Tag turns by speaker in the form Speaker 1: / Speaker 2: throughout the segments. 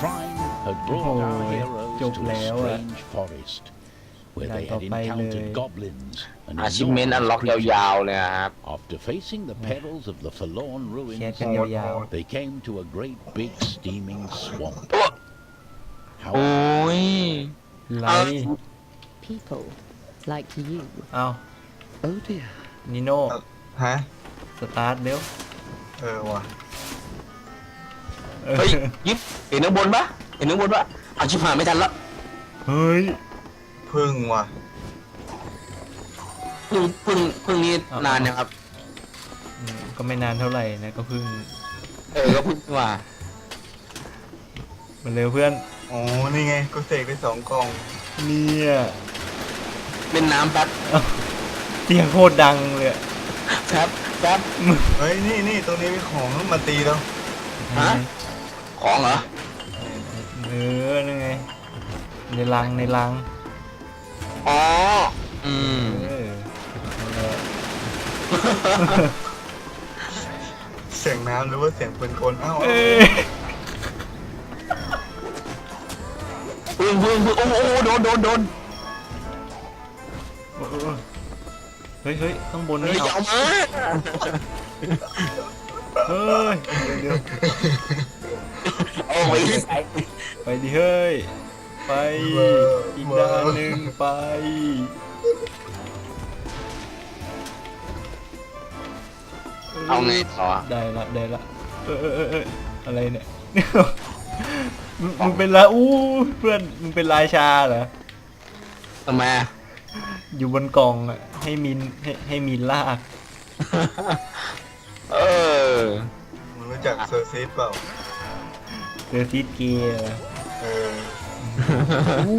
Speaker 1: Trine had brought our
Speaker 2: Ôi,
Speaker 1: heroes
Speaker 2: chụp
Speaker 1: to a
Speaker 2: léo à.
Speaker 1: strange forest where they had
Speaker 2: Lại có bay
Speaker 1: encountered
Speaker 2: lười.
Speaker 1: goblins and
Speaker 3: อาชิเมน
Speaker 1: enormous
Speaker 3: อันล็อก
Speaker 1: creatures.
Speaker 3: ยาวๆเลยอะครับ
Speaker 1: After facing the perils of the forlorn
Speaker 2: แคส
Speaker 1: ruins,
Speaker 2: กันยาว
Speaker 1: they came to a great big steaming swamp.
Speaker 3: โอ้
Speaker 1: How
Speaker 3: โอ้ย
Speaker 2: ๆไร
Speaker 4: People like you.
Speaker 2: เอา
Speaker 4: Oh dear.
Speaker 2: นิโน่
Speaker 5: ฮะ
Speaker 2: สตาร์ทเร็ว
Speaker 5: เออว่ะ
Speaker 2: เออ
Speaker 3: เฮ้ยยิบเห็นข้างบนปะเห็นข้างบนปะเอาชิบหายไม่ทันละ
Speaker 2: เฮ้ย
Speaker 5: พึ่งว่ะ
Speaker 3: เพึ่งเพึ่งเพึ่งนี้
Speaker 2: เอา
Speaker 3: นานนะครับ
Speaker 2: อืมก็ไม่นานเท่าไหร่นะก็เพิ่ง
Speaker 3: เออก็เพึ่งว่า
Speaker 2: มาเร็วเพื่อน
Speaker 5: โอ้นี่ไงกูเสกไปสองกล่อง
Speaker 2: เนี่ย
Speaker 3: เล่นน้ำแป๊บ
Speaker 2: เสียงโคตรดังเลยอะ
Speaker 3: แป๊บแป๊บ
Speaker 5: เฮ้ยนี่นี่ตรงนี้มีของมาตีแล้ว
Speaker 3: ฮะ ของเหรอ
Speaker 2: เออนั่นไงในรังในรัง
Speaker 3: อ๋อ อืม
Speaker 2: เออนั่นแหละ
Speaker 5: เสียงน้ำหรือว่าเสียงปืนกลเอ้า
Speaker 2: เอ้ย
Speaker 3: พึ่งพึ่งพึ่งโอ้โหโดนโดนโดน
Speaker 2: เออเฮ้ยเฮ้ยข้างบน
Speaker 3: เฮ้
Speaker 2: นี่
Speaker 3: ยอย่า
Speaker 2: เอา
Speaker 3: เอามา
Speaker 2: เฮ้ยเดี๋ยว
Speaker 3: โอ้ย
Speaker 2: ไปดิเฮ้ย ไปอีกด้านหนึ่งไป
Speaker 3: เอาไงต่อ
Speaker 2: ได้ละได้ละเออเออเออเอออะไรเนี่ย มึงมึงเป็นละอู้เพื่อนมึงเป็นราชาเหรอ
Speaker 3: ทำไมอะ
Speaker 2: อยู่บนกล่องอะให้มินให้ให้มินลาก
Speaker 3: เออ
Speaker 5: มึงรู้จักเซอร์ซิสเปล่า
Speaker 2: เจอซีดเกียร์
Speaker 5: เออ
Speaker 2: อู้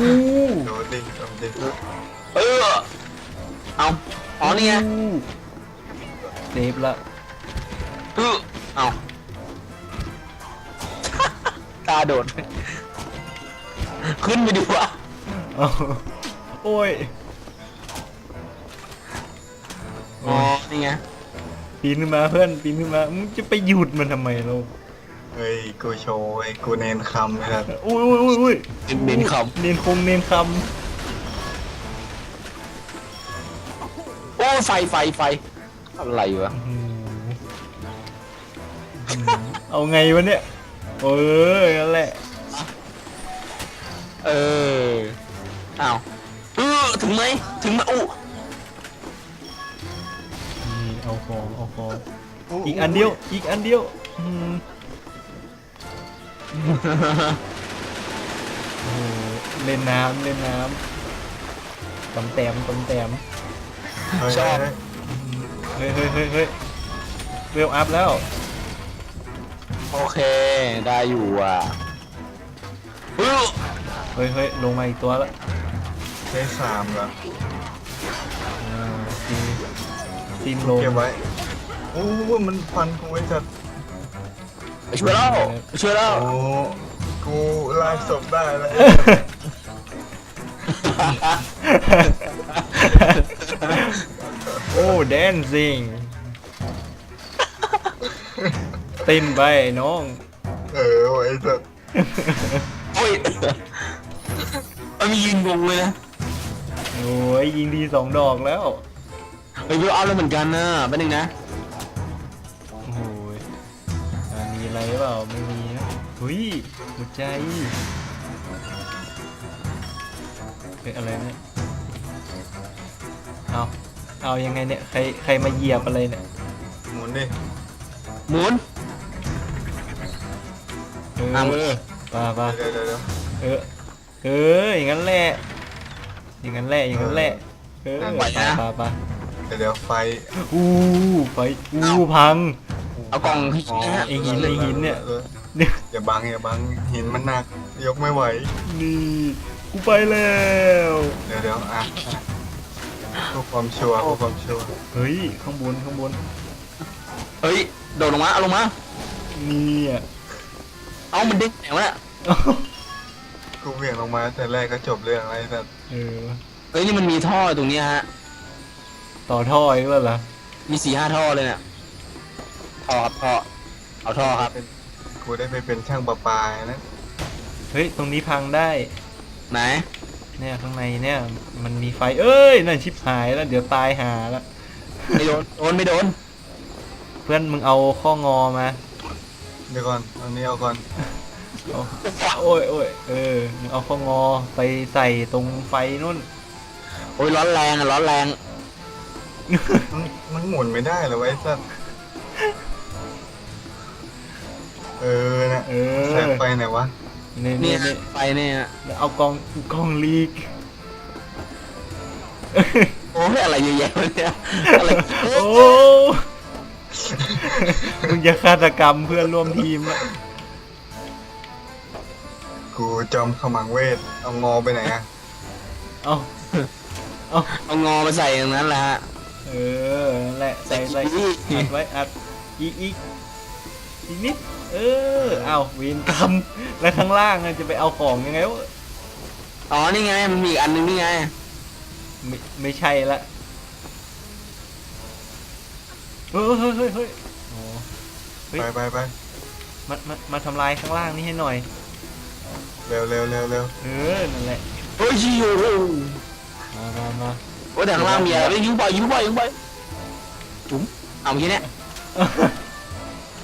Speaker 5: โดนดิโดนดิ
Speaker 3: เออเอาอ๋อนี่ไง
Speaker 2: เซฟละ
Speaker 3: เออเอาตาโดดขึ้นไปดูวะ
Speaker 2: เอาโอ้ย
Speaker 3: อ๋อนี่ไง
Speaker 2: ปีนขึ้นมาเพื่อนปีนขึ้นมามึงจะไปหยุดมันทำไมเรา
Speaker 5: เฮ้ยกูโชว์ไอ้กูเนนคำนะครับ
Speaker 2: อุ้ยอุ้ยอุ้ยอุ้ย
Speaker 3: เป็นเบนค
Speaker 2: เนียนคงเนียนคำ
Speaker 3: โอ้ไฟไฟไฟอะไรวะำ
Speaker 2: อืมเอาไงวะเนี่ยเออนั่นแหละ
Speaker 3: เอออ้าวเออถึงไหมถึงไหมโอ้
Speaker 2: นี่เอาของเอาของอีกอันเดียวอีกอันเดียวอืม โอ้โหเล่นน้ำเล่นน้ำตำแต้มตำแต้ม
Speaker 5: เฮ้ย
Speaker 3: ชอบ
Speaker 5: เฮ้ย
Speaker 2: เฮ้ยเฮ้ยเฮ้ยเฮ้ยเวลอัพแล้ว
Speaker 3: โอเค ได้อยู่อะเออ
Speaker 2: เฮ้ยเฮ้ยลงมาอีกตัวละ
Speaker 5: ได้สามเหรอ
Speaker 2: อ่าซีซีมลง
Speaker 5: เก็บไว้โอ้มันฟันกูไอ้จัด
Speaker 3: ไป ช่วยแล้วไปช่วยแล้ว
Speaker 5: โอ้กูลากศพได้แล้ว
Speaker 2: โอ้แดนซิงเต้นไปน้อง
Speaker 5: เออไอ้จัด
Speaker 3: โอ้ยมันมียิงงงเลยนะ
Speaker 2: โอ้ยยิงดีสองดอกแล้ว
Speaker 3: เฮ้ยวิวเอาแล้วเหมือนกันนะแป๊บนึงนะ
Speaker 2: อ่ามีอะไรเปล่าไม่มีนะเฮ้ยหัวใจเฮ้ยอะไรเนี่ยเอาเอายังไงเนี่ยใครใครมาเหยียบอะไรเนี่ย
Speaker 5: หมุนดิ
Speaker 3: หมุน
Speaker 2: เออ
Speaker 3: อะ
Speaker 2: ป่าป่า
Speaker 5: เดี๋ยวเดี๋ยวเดี๋ยว
Speaker 2: เออเอออย่างนั้นแหละอย่างนั้นแหละอย่างนั้นแหละเออป่าป่าป่า
Speaker 5: เดี๋ยวเดี๋ยวไฟ
Speaker 2: อู้ไฟอู้พัง
Speaker 3: เอากล่องให้
Speaker 5: อ๋อ
Speaker 3: นะฮะ
Speaker 2: ไอ้หินไอ้หินเนี่ย
Speaker 5: ออ
Speaker 2: เนี่ย
Speaker 5: อย่าบังอย่าบังหินมันหนัก ยกไม่ไหว
Speaker 2: นี่ กูไปแล้ว
Speaker 5: เดี๋ยวเดี๋ยวอะอะเพื่อความชัวร์เพื่อความชัวร์
Speaker 2: เฮ้ย ข้างบนข้างบน
Speaker 3: เฮ้ยโดดลงมาเอาลงมา
Speaker 2: นี่อะ
Speaker 3: เอามันเด้งแหนวะ
Speaker 5: กูเหวี่ยงลงมาแต่แรกก็จบเรื่องอะไรแต่
Speaker 2: เออ
Speaker 3: เฮ้ยนี่มันมีท่อตรงเนี้ยฮะ
Speaker 2: ต่อท่ออีกแล้วเหรอ
Speaker 3: มีสี่ห้าท่อเลยเนี่ย ท่อครับท่อเอาท่อครับ
Speaker 5: กูได้ไปเป็นช่างประปานะ
Speaker 2: เฮ้ย ตรงนี้พังได้
Speaker 3: ไหน
Speaker 2: เนี่ยข้างในเนี่ย มันมีไฟ เอ้ย นั่นชิบหายแล้ว เดี๋ยวตายหาแล้ว
Speaker 3: ไม่โดนโดนไม่โดน
Speaker 2: เพื่อนมึงเอาข้องอมา
Speaker 5: เดี๋ยวก่อนอันนี้เอาก่อน
Speaker 2: เอาโอ้ยโอ้ยเออมึงเอาข้องอไปใส่ตรงไฟนู่น
Speaker 3: โอ้ยร้อนแรงอะร้อนแรง
Speaker 5: มันมันหมุนไม่ได้เหรอไวะไอ้สัตว์ เออนะ
Speaker 2: เอ
Speaker 5: แส
Speaker 2: อ
Speaker 5: งไฟไหนวะ
Speaker 2: เนี่ย
Speaker 3: เนี่
Speaker 2: เนี่ยยเนี่ย
Speaker 3: ไฟเนี่ย
Speaker 2: แล้วเอากองกองลีก
Speaker 3: โอ้ยอะไรเยอะแยะวะเนี่ยอะไร
Speaker 2: โอ้มึงจะฆาตกรรมเพื่อนร่วมทีมละ
Speaker 5: กูจอมขมังเวทเอางอไปไหนอะ
Speaker 2: เอาเอา
Speaker 3: เอางอมาใส่อย่างนั้นแหละฮะ
Speaker 2: เออนั่นแหละใส่ใส่
Speaker 3: ใส่
Speaker 2: อัดไว้อัดอีกอีกอีกนิด เออเอาเวีนกรรมแล้วข้างล่างอะจะไปเอาของยังไงวะ
Speaker 3: อ๋อนี่ไงมันมีอีกอันนึงนี่ไง
Speaker 2: ไม่ไม่ใช่ละเฮ้ยเฮ้ยเฮ้ยเฮ้ยโอ้ เฮ้ย
Speaker 5: ไปไปไป
Speaker 2: มามามาทำลายข้างล่างนี่ให้หน่อย
Speaker 5: เร็วเร็วเร็วเร็ว
Speaker 2: เออนั่นแหละ
Speaker 3: โอ้ยชิว
Speaker 2: มามามา
Speaker 3: โอ้ยแต่ข้างล่างมีอะไรยิงบ่อยยิงบ่อยยิงบ่อยจุ๋มเอาเมื่อกี้เนี่ย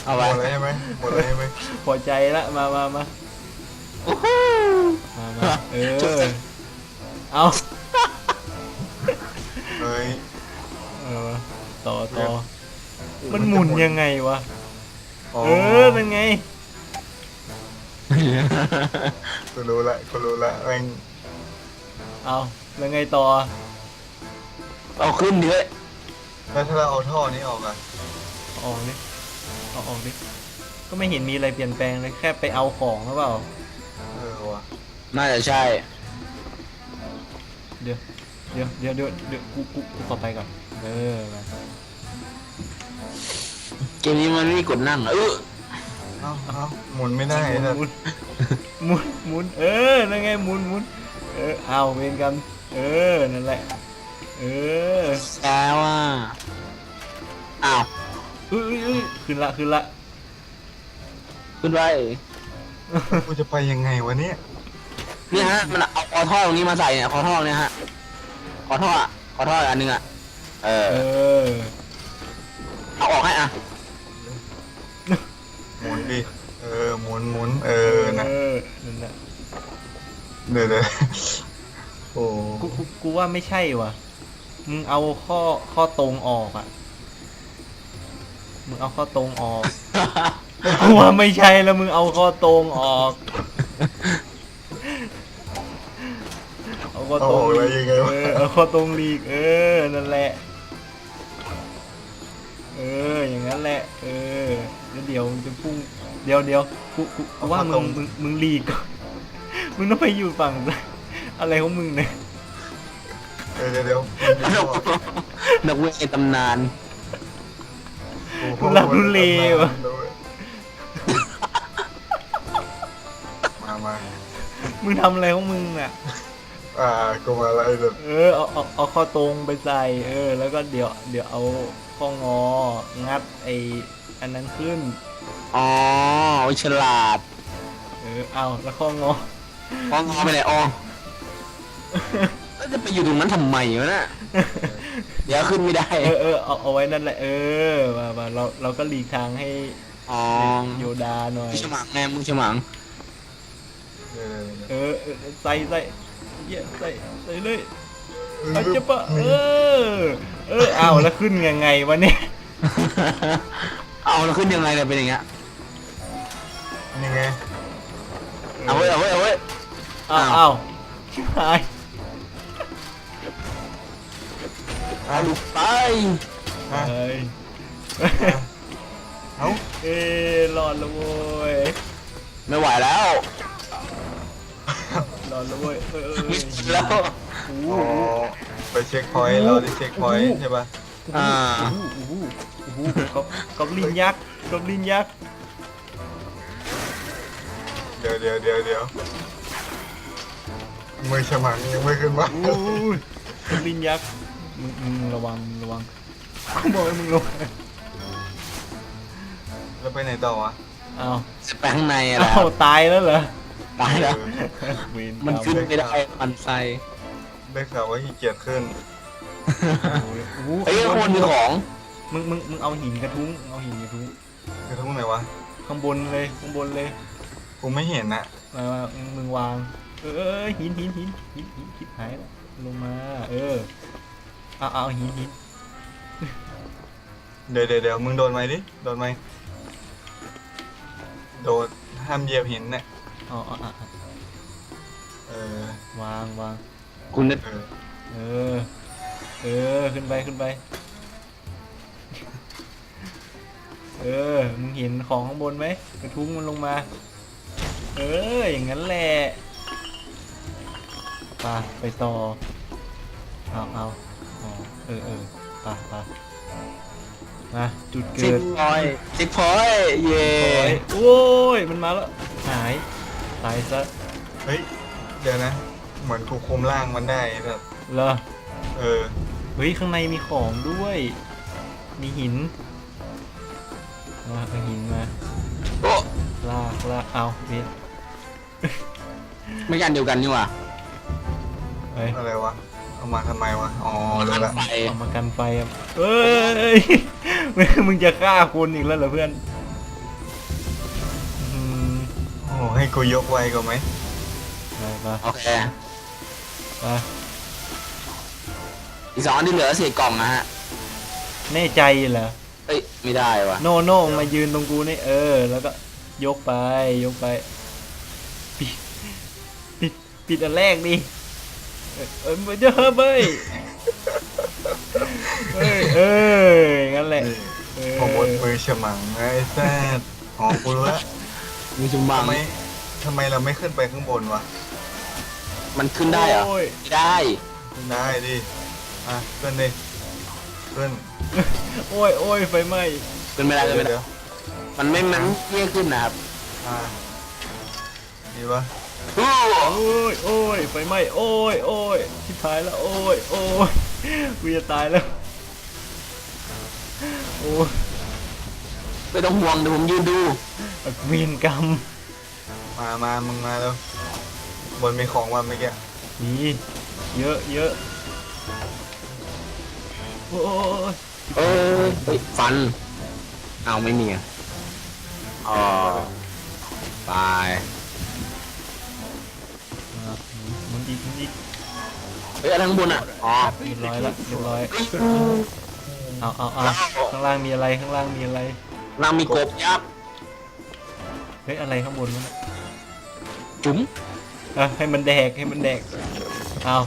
Speaker 3: เอา
Speaker 5: ห
Speaker 3: ไป
Speaker 5: มดเลยใช่ไหมหมดเลยใช่ไหม
Speaker 2: พอใจละมามามา
Speaker 3: โอ้โห
Speaker 2: มามาเออเอา
Speaker 5: เฮ้ย
Speaker 2: เออต่อต่อมันหมุนยังไงวะ
Speaker 5: อ๋อ
Speaker 2: เออนั่นไง
Speaker 5: กูรู้ละกูรู้ละแม่ง
Speaker 2: เอาแล้วไงต่อ
Speaker 3: เอาขึ้นดิเฮ้ย
Speaker 5: แล้วถ้าเราเอาท่อนี้ออกอะ
Speaker 2: เอาออกดิ เอาออกดิ ก็ไม่เห็นมีอะไรเปลี่ยนแปลงเลยแค่ไปเอาของหรือเปล่า
Speaker 5: เออวะ
Speaker 3: น่าจะใช่
Speaker 2: เดี๋ยว เดี๋ยวเดี๋ยวเดี๋ยวเดี๋ยวกูกูกูขอไปก่อน เออมา
Speaker 3: เกมนี้มันไม่มีกดนั่งเออ
Speaker 5: เอ้าเอ้าหมุนไม่ได้ไอ้สัตว์
Speaker 2: หมุนหมุนหมุน เออ นั่นไงหมุนหมุน เออ เอาเวรกัน เออ นั่นแหละ เออ
Speaker 3: แซวอะอ้าว
Speaker 2: เอ้ยเอ้ยขึ้นละขึ้นละ
Speaker 3: ขึ้นไป
Speaker 5: กูจะไปยังไงวะเนี่ย
Speaker 3: เนี่ยฮะมันเอาคอท่อตรงนี้มาใส่เนี่ยคอท่อเนี่ยฮะคอท่ออะคอท่ออีกอันหนึงอะเออ
Speaker 2: เออ
Speaker 3: เอาออกให้อะ
Speaker 5: หมุนดิเออหมุนหมุนเออนะ
Speaker 2: เออนั่นแหละ
Speaker 5: เดี๋ยวเดี๋ยวโอ้
Speaker 2: กูกูกูว่าไม่ใช่ว่ะมึงเอาข้อข้อตรงออกอะ มึงเอาข้อตรงออกกูว่าไม่ใช่แล้วมึงเอาข้อตรงออก เอาข้อ
Speaker 5: เอา
Speaker 2: ตร
Speaker 5: องอกแล้วยังไง
Speaker 2: เอ
Speaker 5: วะ
Speaker 2: อเอาข้อตรงลีก เออ นั่นแหละ เออ อย่างนั้นแหละ เออแล้วเดี๋ยวมึงจะพุ่ง เดี๋ยวเดี๋ยวกูกูกูว่ามึงมึงมึงลีกก่อนมึงต้องไปอยู่ฝั่ง อะไรของมึงเนี่ย
Speaker 5: เออเดี๋ยวเดี๋ยว
Speaker 3: นักเวทตำนาน
Speaker 5: โอ้โห
Speaker 2: ทุลักทุเลว่ะ
Speaker 5: มามา
Speaker 2: มึงทำอะไรของมึงน่ะ
Speaker 5: อ่ากูมาแล้วไอ้สัตว์
Speaker 2: เออเอาเอาเอาข้อตรงไปใส่เออ แล้วก็เดี๋ยวเดี๋ยวเอาข้ององัดไออันนั้นขึ้น
Speaker 3: อ๋อฉลาด
Speaker 2: เออเอาแล้วข้องอ
Speaker 3: อ๋องอไปไหนอ๋อแล้วจะไปอยู่ตรงนั้นทำไมวะน่ะ เดี๋ยวขึ้นไม่ได้
Speaker 2: เออเออเอาเอาไว้นั่นแหละเออมามาเราเราก็หลีกทางให้
Speaker 3: อ๋อ
Speaker 2: โยดาหน่อย
Speaker 3: มึงฉมังไงมึงฉมัง
Speaker 5: เดี๋ยวเดี๋ยวเดี๋ยว
Speaker 2: เออเออใส่ใส่เหี้ยใส่ใส่เลย
Speaker 5: เออ
Speaker 2: เอาจะปะเออ เออเอาแล้วขึ้นยังไงวะเนี่ย
Speaker 3: เอาแล้วขึ้นยังไงเนี่ยเป็นอย่างเงี้ย
Speaker 5: ยังไง
Speaker 3: เอาเว้ยเอาเว้ยเอาเว้ย
Speaker 2: อ้าว
Speaker 3: อ้าว
Speaker 2: อ้าวชิบหาย
Speaker 3: เอาลูกไป
Speaker 5: อะ
Speaker 2: เฮ้ย
Speaker 5: เอ้า
Speaker 2: เอ้รอดแล้วโว้ย
Speaker 3: ไม่ไหวแล้ว
Speaker 2: รอดแล้วเว้ยเออเออ
Speaker 3: ไม่แล้ว
Speaker 2: โอ้
Speaker 5: อ๋อ
Speaker 2: โห
Speaker 5: ไปเช็คพอยต์เราได้เช็คพอยต์ใช่ป่ะ
Speaker 3: อ่า
Speaker 2: โอ้โหโอ้โหโอ้โหกอบกอบลินยักษ์กอบลินยักษ์
Speaker 5: เดี๋ยวเดี๋ยวเดี๋ยวเดี๋ยวมือฉมังยังไม่ขึ้นมา
Speaker 2: โอ้ยกอบลินยักษ์ มึงมึงระวังมึงระวังกูบอกให้มึงระวัง
Speaker 5: แล้วไปไหนต่อวะ
Speaker 2: อ้าว
Speaker 3: ไปข้างในอะไร
Speaker 2: อ้าวตายแล้วเหรอ
Speaker 3: ตายแล้ว
Speaker 2: เวรกรร
Speaker 3: มันขึ้นไม่ได้มันไส้
Speaker 5: ได้ข่าวว่าขี้เกียจขึ้น
Speaker 2: โอ้ยโอ้โห
Speaker 3: เฮ้ยข้างบนมีของ
Speaker 2: มึงมึงมึงเอาหินกระทุ้งเอาหินกระทุ้ง
Speaker 5: กระทุ้งไหนวะ
Speaker 2: ข้างบนเลยข้างบนเลย
Speaker 5: กูไม่เห็นนะ
Speaker 2: มามามึงวางเออเออหินหินหินหินหินคิดหายแล้วลงมา เออ เอาเอาหินหิน
Speaker 5: เดี๋ยวเดี๋ยวเดี๋ยวมึงโดนไหมดิ โดนไหมโดนห้ามเหยียบหินเนี่ย
Speaker 2: เอาเอาเอาเอา
Speaker 5: เออ
Speaker 2: วางวาง
Speaker 3: คุณเนี่ย
Speaker 5: เออ
Speaker 2: เออ เออ ขึ้นไปขึ้นไป เออ มึงเห็นของข้างบนไหมกระทุ้งมันลงมา เออ อย่างนั้นแหละไปไปต่อ เอาเอา เอาเออเออไปไปมาจุด
Speaker 3: สิ
Speaker 2: เกิ
Speaker 3: บ
Speaker 2: ด
Speaker 3: พอยสิบพอยเย่
Speaker 2: โอ้ยโอ้ยมันมาแล้ว หาย ตายซะ
Speaker 5: เฮ้ย เดี๋ยวนะ เหมือนกูคุมร่างมันได้แบบ
Speaker 2: เหรอ
Speaker 5: เออ
Speaker 2: เฮ้ย ข้างในมีของด้วย มีหินมาเอาหินมา
Speaker 3: โอ้
Speaker 2: ลากลากเอาเบ็ด
Speaker 3: ไม่กันเดียวกันนี่หว่า
Speaker 2: เฮ้ย
Speaker 5: อะไรวะ เอามาทำไมวะ อ๋อรู้ละ
Speaker 3: ไฟ
Speaker 2: เอามากันไฟอะเอ้ย มึงจะฆ่าคนอีกแล้วเหรอเพื่อนอืม
Speaker 5: โอ้ให้กูยกไวกว่าไหม
Speaker 2: ไปไป
Speaker 3: โอเค
Speaker 2: ไป
Speaker 3: อีกสองอันที่เหลือสี่กล่องนะฮะ
Speaker 2: แน่ใจเหรอ
Speaker 3: เอ้ยไม่ได้ว่ะ
Speaker 2: โน่โน่มายืนตรงกูนี่เออ แล้วก็ยกไปยกไป ปิด ปิดปิดอันแรกดิ เออเออมันจะเฮ้ยเบ้ยเอ้ยเอองั้นแหละเออ
Speaker 5: ผมวดมือฉมังไอ้แซ่ดอ๋อกูรู้ละ
Speaker 3: มีจุ่มบัง
Speaker 5: ทำไมทำไมเราไม่ขึ้นไปข้างบนวะ
Speaker 3: มันขึ้นได้เหรอ
Speaker 2: โย
Speaker 3: ไม่ได้
Speaker 5: ได้ดิ อะขึ้นดิขึ้น
Speaker 2: โอ้ยโอ้ยไฟไหม้
Speaker 3: ขึ้นไม่ได้ขึ้นไม่ได้
Speaker 5: เดี๋ยว
Speaker 3: มันไม่มันเยี่ยขึ้นนะครับ
Speaker 5: อ่าดีปะ
Speaker 3: โอ้
Speaker 2: โอ้ยโอ้ยไฟไหม้โอ้ยโอ้ยชิบหายแล้วโอ้ยโอ้ยกูจะตายแล้วโอ้ย
Speaker 3: ไม่ต้องห่วงเดี๋ยวผมยืนดู
Speaker 2: เวียนกรรม
Speaker 5: มามามึงมาแล้วบนมีของว่าเมื่อกี้
Speaker 2: มีเยอะเยอะโอ้ย
Speaker 3: เออเฮ้ยฟัน เอาไม่มีอะอ๋อไป เฮ้ยอะไรข้างบนอะ อ๋อ
Speaker 2: เรียบร้อยแล้วเรียบร้อยเอาเอาเอาข้างล่างมีอะไรข้างล่างมีอะไร
Speaker 3: นางมีกบยับ
Speaker 2: เฮ้ยอะไรข้างบนมันย
Speaker 3: จุ๋ม
Speaker 2: อะให้มันแดกให้มันแดกเอา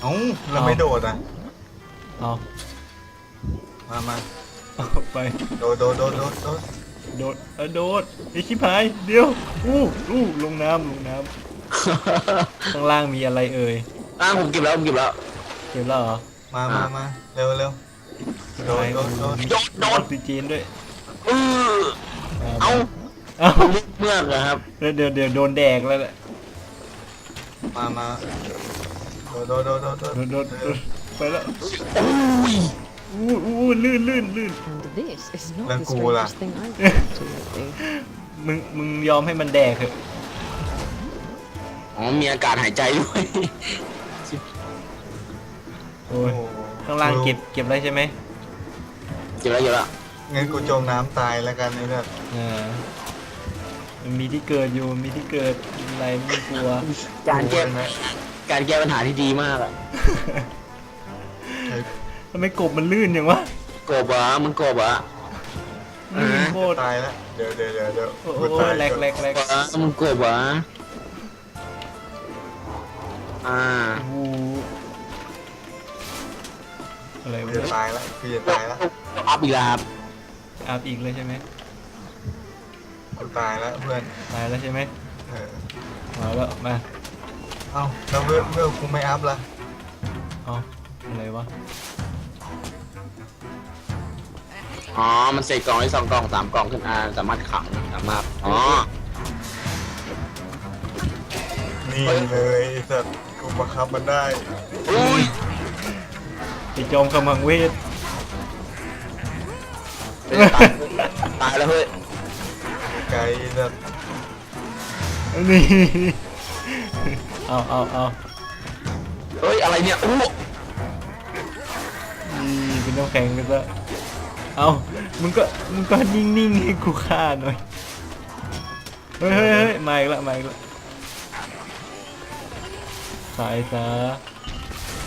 Speaker 5: เอ้าเราไม่โดดอะ
Speaker 2: เอา
Speaker 5: มามา
Speaker 2: เอาไป
Speaker 5: โดดโดดโดดโดดโดด
Speaker 2: โดดเออโดดไอชิบหายเดี๋ยวอู้อู้ลงน้ำลงน้ำ ข้างล่างมีอะไรเอ่ย
Speaker 3: อ่าผมเก็บแล้วผมเก็บแล้ว
Speaker 2: เจอแล้วเหรอ
Speaker 5: มามามาเร็วเร็วโดดโดดโดด
Speaker 3: โดดโด
Speaker 2: ออ
Speaker 3: ด
Speaker 2: กซิเจนด้วย
Speaker 3: เออเอา
Speaker 2: เอา
Speaker 3: ผมเมื่อกนะครับ
Speaker 2: เดี๋ยวเดี๋ยวเดี๋ยวโดนแดกแล้วแหละ
Speaker 5: มามาโดดโดดโดดโดดโดด
Speaker 2: โดนโดนโดนไปแล้ว
Speaker 3: โอ้ย
Speaker 2: อู้อู้ลื่นลื่นลื่น
Speaker 4: And this is not
Speaker 5: Lan
Speaker 4: the
Speaker 5: kuula.
Speaker 4: strangest thing I've been to lately.
Speaker 2: มึงมึงยอมให้มันแดกเถอะ
Speaker 3: อ๋อมีอากาศหายใจด้วย
Speaker 2: โอ้
Speaker 5: โอ้
Speaker 2: ย
Speaker 5: โห
Speaker 2: ข้างล่างเก็บเก็บอะไรใช่ไหม
Speaker 3: เก็บแล้วเก็บแล้ว
Speaker 5: งั้นกูจมน้ำตายแล้วกันไอ้เนี่ย
Speaker 2: อ่ามันมีที่เกิดอยู่มีที่เกิดอะไรไม่ต้องกลัว
Speaker 3: การแก้
Speaker 5: นะ
Speaker 3: การแก้ปัญหาที่ดีมากอะ
Speaker 2: ทำไมกบมันลื่นอย่างวะ
Speaker 3: กบอะมันกบอะ
Speaker 2: ลื่นโคตร
Speaker 5: ตายแล้วเดี๋ยวเดี๋ยวเดี๋ยวเดี๋ยว
Speaker 2: โอ้
Speaker 5: กู
Speaker 2: โห
Speaker 5: ตาย
Speaker 2: แหลกแหลกแหลก
Speaker 3: กบอะมันกบอะ อ่า
Speaker 2: โอ้โหอะไร
Speaker 5: กู
Speaker 2: วะ
Speaker 5: จะ
Speaker 2: เนี่ย
Speaker 5: ตายแล้วกูจะตายแล้ว
Speaker 3: อัพอีกแล้วครับ
Speaker 2: อาบอีกเลยใช่ไหม
Speaker 5: กูตายแล้วเพื่อน
Speaker 2: ตายแล้วใช่ไหม
Speaker 5: เออ
Speaker 2: มาแล้วมา
Speaker 5: เอ้าแล้วเพื่อนเพื่อนกูไม่อัพละ
Speaker 2: เอาอะไรวะ
Speaker 3: อ๋อ มันเสกกล่องได้สองกล่องสามกล่องขึ้นอ่าสามารถขังสามารถอ๋อ
Speaker 5: นี่เลยไอ้สัตว์กู บังคับมันได้
Speaker 3: อุ้ย
Speaker 2: ไอจอมกำลังเวท
Speaker 3: เฮ้ยตายตายแล้วเฮ้ย
Speaker 5: ไกลไอ้สัตว์
Speaker 2: นี่ เอาเอาเอา
Speaker 3: เฮ้ยอะไรเนี่ยโอ้
Speaker 2: นี่เป็นน้ำแข็งกันซะเอามึงก็ มึงก็นิ่งๆให้กูฆ่าหน่อย เฮ้ยเฮ้ยเฮ้ยมาอีกละมาอีกละ สายซะ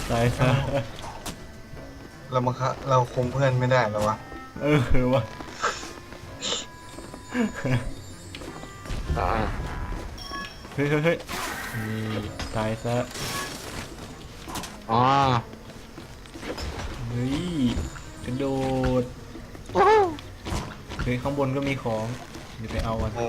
Speaker 2: สายซะ
Speaker 5: เรามาคะเราคุมเพื่อนไม่ได้แล้ววะ
Speaker 2: เออวะ
Speaker 3: อ่า
Speaker 2: เฮ้ยเฮ้ยเฮ้ยนี่ตายซะ
Speaker 3: อ๋อ
Speaker 2: เฮ้ยกระโดดเฮ้ยข้างบนก็มีของเดี๋ยวไปเอากัน
Speaker 5: โอ้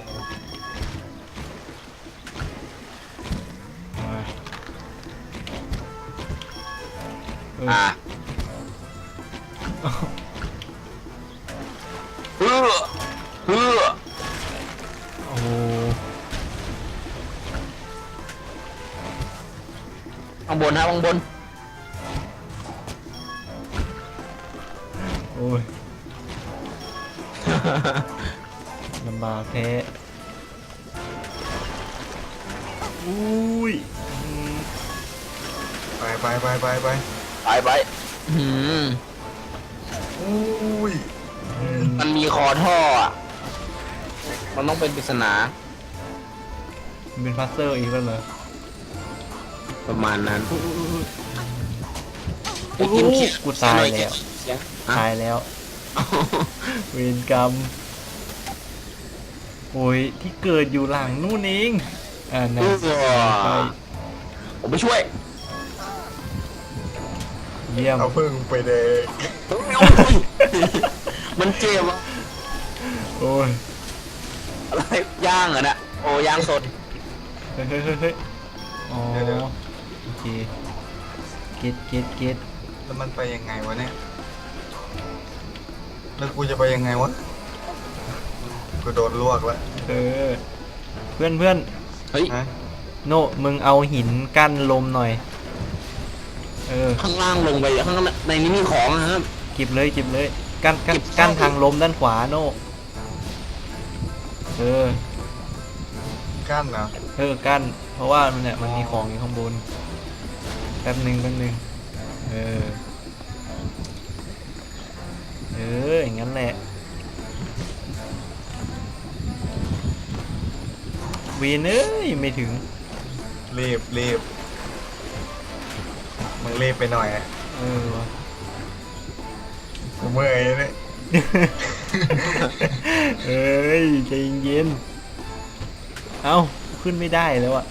Speaker 2: ออ
Speaker 3: อ่าเออเออ
Speaker 2: โอ้โห
Speaker 3: ข้างบนครับข้างบน
Speaker 2: โอ้ยลำบากแท้อุ้ยอืม
Speaker 5: ไปไปไปไปไป
Speaker 3: ไปไปอืม
Speaker 5: อุ้ย
Speaker 3: มันมีคอท่ออะ มันต้องเป็นปริศนา
Speaker 2: มันเป็นพัซเซอร์อีกแล้วเหรอ
Speaker 3: ประมาณนั้น
Speaker 2: โอ้โหกูตายแล้ว
Speaker 3: เสียงฮะ
Speaker 2: ตายแล้ว เวรกรรม โอ้ย ที่เกิดอยู่หลังนู่นเอง อ่านะไป
Speaker 3: ผมไปช่วย
Speaker 2: เยี่ยม
Speaker 5: เอาพึ่งไปเด็ก
Speaker 3: มันเจ็บอะ
Speaker 2: โอ้ย
Speaker 3: อะไรย่างเหรอเนี่ยโอ้ย่างสด
Speaker 2: เฮ้ยเฮ้ยเฮ้ยเฮ้ยอ๋อโอเคเก็ตเก็ตเก็ต
Speaker 5: แล้วมันไปยังไงวะเนี่ยแล้วกูจะไปยังไงวะกูโดนลวกแล้ว
Speaker 2: เออเพื่อนเพื่อน
Speaker 3: เฮ้ย
Speaker 5: ฮะ
Speaker 2: โนมึงเอาหินกั้นลมหน่อย เออ
Speaker 3: ข้างล่างลงไปข้างในนี้มีของนะครับ
Speaker 2: เก็บเลยเก็บเลยกั้นกั้น
Speaker 3: เก็บ
Speaker 2: กั้น
Speaker 3: เข้า
Speaker 2: ทางลมด้านขวาโนเออ
Speaker 5: กั้นเหรอ
Speaker 2: เออกั้น เพราะว่ามันเนี่ยมันมีของอยู่ข้างบนแป๊บหนึ่งแป๊บหนึ่งเออเอออย่างนั้นแหละเวียนเอ้ยไม่ถึง
Speaker 5: รีบรีบ มึงรีบไปหน่อยอะ
Speaker 2: เออวะ
Speaker 5: กูเมื่อยเนี่ย
Speaker 2: เอ้ยใจเย็นๆเอ้าขึ้นไม่ได้แล้วอะ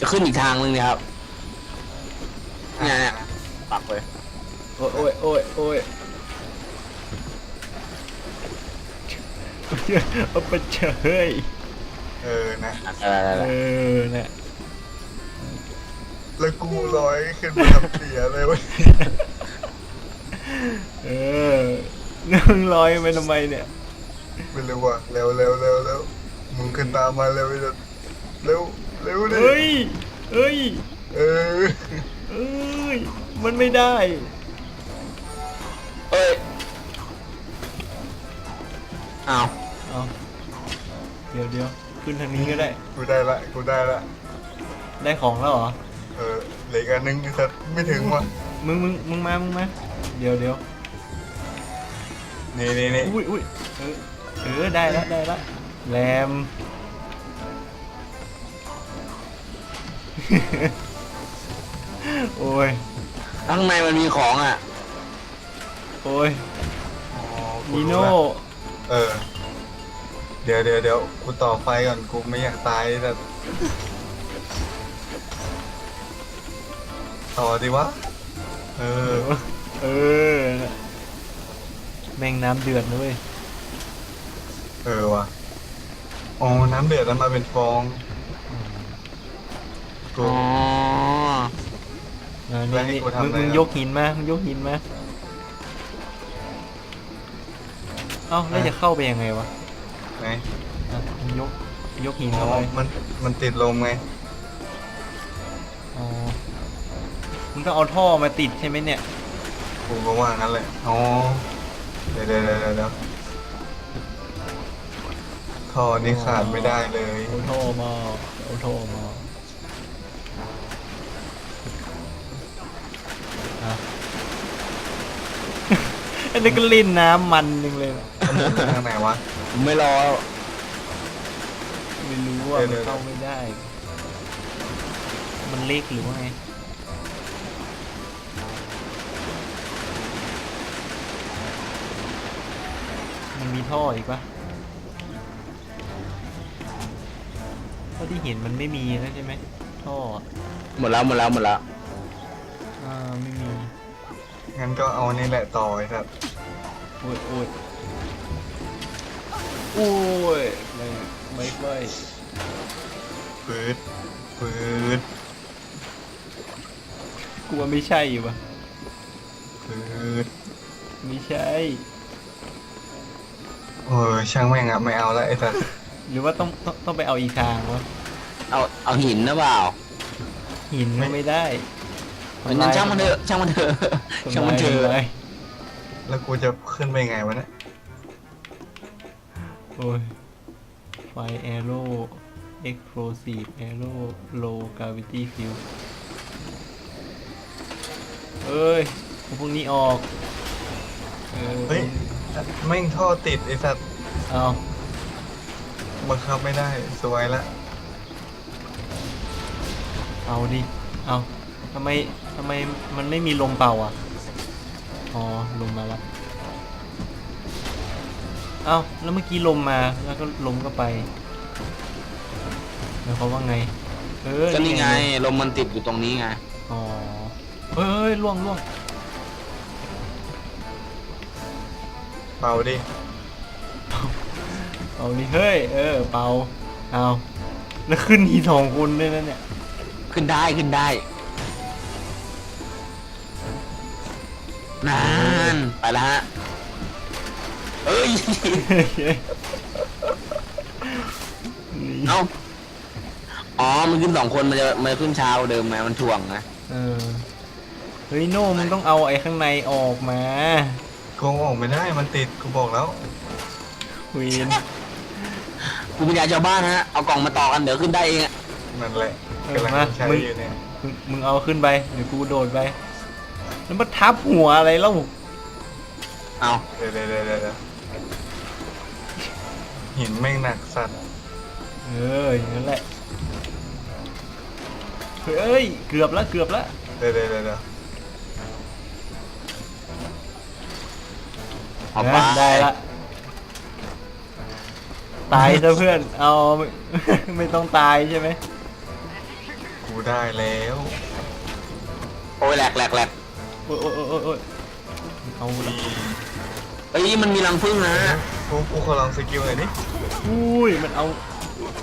Speaker 3: จะขึ้นอีกทางหนึงเนะครับเนี่ยเนี่ยปักเลย
Speaker 2: โอ้ยโอ้ยโอ้ยโอ้ยเอาไปเฉย
Speaker 5: เออนะ
Speaker 3: อะไร
Speaker 2: เออเนี่ย
Speaker 5: แล้วกูลอยขึ้นมาทำเสียเลยวะ
Speaker 2: เออนั่งลอยไปทำไมเนี่ย
Speaker 5: ไม่รู้ว่ะเร็วเร็วเร็วเร็วมึงขึ้นตามมาเร็วเร็วเร็วเร็วดิ
Speaker 2: เฮ้ย เฮ้ย
Speaker 5: เออ
Speaker 2: เอ้ย มันไม่ได้
Speaker 3: เอ้ยอ้าว
Speaker 2: เอาเดี๋ยวเดี๋ยวขึ้นทางนี้ก็ได้
Speaker 5: กูได้ละกูได้ละ
Speaker 2: ได้ของแล้วเหรอ
Speaker 5: เออเหลืออกอันนึงไอ้สัตว์ไม่ถึงว่ะ
Speaker 2: มึงมึงมึงมามึงมาเดี๋ยวเดี๋ยว
Speaker 5: นี่นี่นี่
Speaker 2: อุ้ยอุ้ยเออเออได้แล้วได้แล้วแรม โอ้ย
Speaker 3: ข้างในมันมีของอะ
Speaker 2: โอ้ย
Speaker 5: อ๋อกู
Speaker 2: นี
Speaker 5: รู้
Speaker 2: โน่
Speaker 5: ละเออ เดี๋ยวเดี๋ยวเดี๋ยวกูต่อไฟก่อนกูไม่อยากตายแต่ ต่อดีวะเอ
Speaker 2: เอ
Speaker 5: อ
Speaker 2: อ เออ แม่งน้ำเดือดนะเว้ย
Speaker 5: เออว่ะอ๋อน้ำเดือดแล้วมาเป็นฟองกู
Speaker 3: อ๋อ
Speaker 2: อ่า
Speaker 5: แล้
Speaker 2: นี่
Speaker 5: วให้
Speaker 2: นี่
Speaker 5: กูทำ
Speaker 2: มึง
Speaker 5: อะไร
Speaker 2: มึง
Speaker 5: อะ
Speaker 2: ยกหินมามึงยกหินมาเอ้าแล้วจะเข้าไปยังไงวะ
Speaker 5: ไหน
Speaker 2: อะมึงยกยกหิน
Speaker 5: อ๋อ
Speaker 2: เข้าไป
Speaker 5: มัน มันติดลมไง
Speaker 2: อ๋อ มึงต้องเอาท่อมาติดใช่ไหมเนี่ย
Speaker 5: กูก็ว่างั้นแหละอ๋อเดี๋ยวเดี๋ยวเดี๋ยวเดี๋ยวท่อนี้ขาดไม่ได้เลย
Speaker 2: เอาท่อมาเอาท่อมาอะ อันนี้ก็ลิ้นน้ำมันจริงเลย
Speaker 5: ทางไหนวะ
Speaker 3: ไม่รอ
Speaker 2: ไม่รู้ว่า
Speaker 5: เดี๋
Speaker 2: มัน
Speaker 5: ยวๆ
Speaker 2: เข้าไม่ได้ มันเล็กหรือว่าไง มันมีท่ออีกปะเท่าที่เห็นมันไม่มีแล้วใช่ไหมท่ออะ
Speaker 3: หมดแล้วหมดแล้วหมดแล้ว
Speaker 2: อ่าไม่มี
Speaker 5: งั้นก็เอานี่แหละต่อไอ้สัตว์
Speaker 2: โอ้ยโอ้ยโอ้ยไม่ไม่ไม่
Speaker 5: ปืดปืด
Speaker 2: กลัวไม่ใช่วะ
Speaker 5: ปืด
Speaker 2: ไม่ใช่
Speaker 5: โอ้ยช่างแม่งอะไม่เอาละไอ้สัตว์
Speaker 2: หรือว่าต้องต้องต้องไปเอาอีกทางวะ
Speaker 3: เอาเอาหินนะเปล่า
Speaker 2: หินก็ไม่ได้
Speaker 3: มันนั้นช่างมันเถอะช่างมันเถอะช่างมันเถ
Speaker 2: ทำลาย
Speaker 3: อะ
Speaker 5: แล้วกูจะขึ้นไปไงวะเนี่ย
Speaker 2: โอ้ยไฟแอโร่เอ็กโพรซีฟแอโร่โลกาวิตี้ฟิลเอ้ยเอาพวกนี้ออกเออ
Speaker 5: เฮ้ย แม่งท่อติดไอ้สัตว์
Speaker 2: เอา
Speaker 5: บังคับไม่ได้สวยละ
Speaker 2: เอาดิ เอาทำไมทำไมมันไม่มีลมเป่าอะ อ๋อ ลมมาแล้วเอาแล้วเมื่อกี้ลมมา แล้วก็ลมก็ไป แล้วเขามว่าไง เออ
Speaker 3: ก็นี่ไงลมมันติดอยู่ตรงนี้ไง
Speaker 2: อ๋อ เฮ้ยเฮ้ยล่วงล่วง
Speaker 5: เป่าดิ
Speaker 2: เอาดิเฮ้ยเออเป่าเอาแล้วขึ้นทีสองคนด้วยนะเนี่ย
Speaker 3: ขึ้นได้ขึ้นได้นานไปแล้วฮะเอ้ยเอ้าอ๋อมันขึ้นสองคนมันจะมันจะขึ้นเช้ากว่าเดิมไงมันถ่วงนะ
Speaker 2: เออเฮ้ยโน่มึงต้องเอาไอ้ข้างในออกมา
Speaker 5: โกงออกไม่ได้มันติดกูบอกแล้ว
Speaker 2: เวีน
Speaker 3: กูเป็นยาชาวบ้านฮะ เอากล่องมาต่อกันเดี๋ยวขึ้นได้เองอะ
Speaker 5: นั่นแหละ
Speaker 2: เออกำ
Speaker 5: ลัง
Speaker 2: มา
Speaker 5: ใช้
Speaker 2: มึง
Speaker 5: อยู่เนี่ย
Speaker 2: มึงมึงเอาขึ้นไปเดี๋ยวกูโดดไปแล้วมาทับหัวอะไรแล้ว
Speaker 3: เอา
Speaker 5: เดี๋ยวเดี๋ยวเดี๋ยวเดี๋ยวหินแม่งหนักสัตว์
Speaker 2: เอออย่างนั้นแหละเฮ้ยเกือบแล้วเกือบแล้ว
Speaker 5: เดี๋ยวเดี๋ยวเดี๋ยวเดี๋ยว
Speaker 3: เอาไป
Speaker 2: นะได้ละ ตายซะเพื่อน เอาไม่ไม่ต้องตายใช่ไหม
Speaker 5: กูได้แล้ว
Speaker 3: โอ้ยแหลกแหลกแหลก
Speaker 2: โอ้ยโอ้ยโอ้ยโอ้ยเอาละ
Speaker 3: เอ้ยมันมีรังผึ้งนะ
Speaker 5: กูกูขอลองสกิลหน่อยดิ
Speaker 2: อุ้ยมันเอา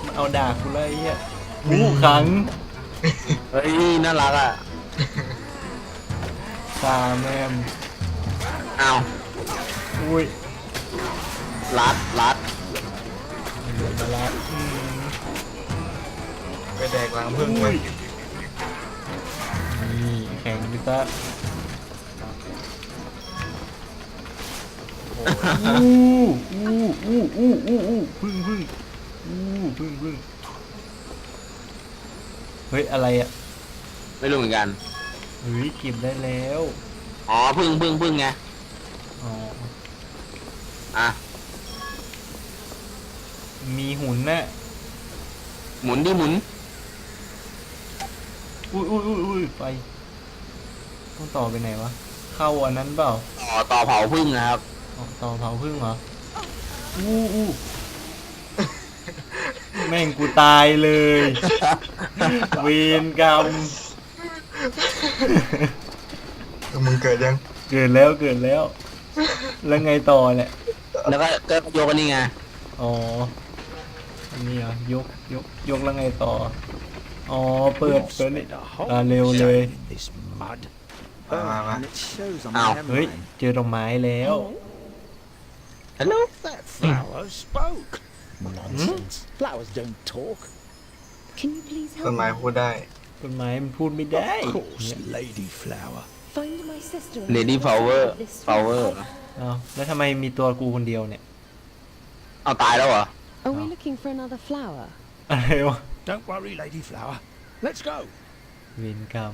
Speaker 2: มันเอาดาบกูเลยไอ้เหี้ยอู้ขัง
Speaker 3: เฮ้ยน่ารักอะ
Speaker 2: ตาแม่ม
Speaker 3: เอา
Speaker 2: อุ้ย
Speaker 3: รัดรัด
Speaker 2: เดือดมาละอืม
Speaker 5: ไปแดกล้างพึ่งไป
Speaker 2: อุ้ยนี่แข่งดิซะอู้อู้อู้อู้อู้อู้พึ่งพึ่งอู้พึ่งพึ่งเฮ้ย อะไรอะ
Speaker 3: ไม่รู้เหมือนกัน
Speaker 2: เฮ้ยเก็บได้แล้ว
Speaker 3: อ๋อพึ่งพึ่งพึ่งไง
Speaker 2: อ๋อ
Speaker 3: อะ
Speaker 2: มีหุ่นน่ะ
Speaker 3: หมุนดิหมุน
Speaker 2: อุ้ยอุ้ยอุ้ยอุ้ยไปต้องต่อไปไหนวะ เข้าอันนั้นเปล่า
Speaker 3: ต่อต่อเผาพึ่งนะครับ
Speaker 2: ออกต่อเผาพึ่งเหรอ อู้อู้แม่งกูตายเลย เวรกรรม
Speaker 5: เออมึงเกิดยัง
Speaker 2: เกิดแล้วเกิดแล้ว แล้วไงต่อเนี่ย
Speaker 3: แล้วก็ก็โยกอันนี้ไง
Speaker 2: อ๋อ อันนี้เหรอยกยกยกแล้วไงต่อ อ๋อ เปิดเปิดนี่อ่าเร็วเลย
Speaker 1: This mud.
Speaker 5: มามามา
Speaker 1: And it shows on
Speaker 3: อ้าว
Speaker 1: my
Speaker 2: เฮ้ย
Speaker 1: membrane.
Speaker 2: เจอดอกไม้แล้ว
Speaker 3: ฮัลโหล
Speaker 1: That flower spoke. Nonsense. Flowers don't talk.
Speaker 4: Can you please
Speaker 5: ต้น
Speaker 4: help
Speaker 5: ไม้
Speaker 4: me?
Speaker 5: พูดได้
Speaker 2: ต้นไม้มันพูดไม่ได้
Speaker 1: Of course, lady flower.
Speaker 4: Find my sister. and
Speaker 3: Lady
Speaker 4: take her
Speaker 3: Flower
Speaker 4: out of this
Speaker 3: Flower
Speaker 4: swamp.
Speaker 2: เอาแล้วทำไมมีตัวกูคนเดียวเนี่ย
Speaker 3: เอาตายแล้วเหรอ
Speaker 4: Are we looking for another flower?
Speaker 2: อะไรวะ
Speaker 1: Don't worry, Lady Flower. Let's go.
Speaker 2: เวรกรรม